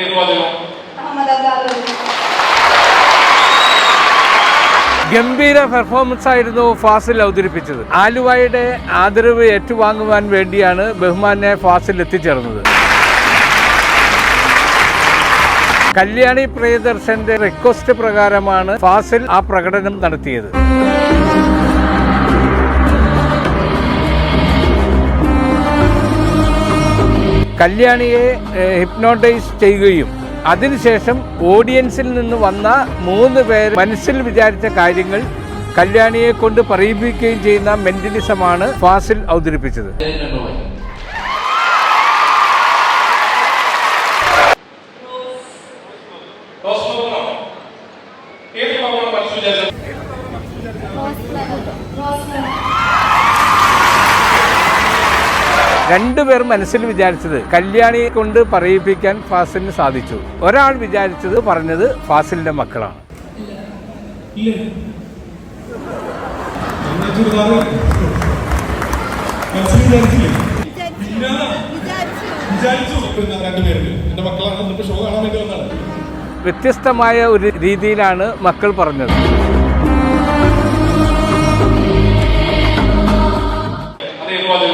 അബ്ദാദ് ഗംഭീര പെർഫോമൻസ് ആയിരുന്നു ഫാസിൽ അവതരിപ്പിച്ചത്. ആലുവയുടെ ആദരവ് ഏറ്റുവാങ്ങുവാൻ വേണ്ടിയാണ് ബഹുമാനെ ഫാസിൽ എത്തിച്ചേർന്നത്. കല്യാണി പ്രിയദർശന്റെ റിക്വസ്റ്റ് പ്രകാരമാണ് ഫാസിൽ ആ പ്രകടനം നടത്തിയത്. കല്യാണിയെ ഹിപ്നോട്ടൈസ് ചെയ്യുകയും അതിനുശേഷം ഓഡിയൻസിൽ നിന്ന് വന്ന മൂന്ന് പേർ മനസ്സിൽ വിചാരിച്ച കാര്യങ്ങൾ കല്യാണിയെ കൊണ്ട് പറയിപ്പിക്കുകയും ചെയ്യുന്ന മെന്റലിസമാണ് ഫാസിൽ അവതരിപ്പിച്ചത്. രണ്ടുപേർ മനസ്സിൽ വിചാരിച്ചത് കല്യാണിയെ കൊണ്ട് പറയിപ്പിക്കാൻ ഫാസിലിന് സാധിച്ചു. ഒരാൾ വിചാരിച്ചത് പറഞ്ഞത് ഫാസിലിന്റെ മക്കളാണ്. വ്യത്യസ്തമായ ഒരു രീതിയിലാണ് മക്കൾ പറഞ്ഞത്. അതേ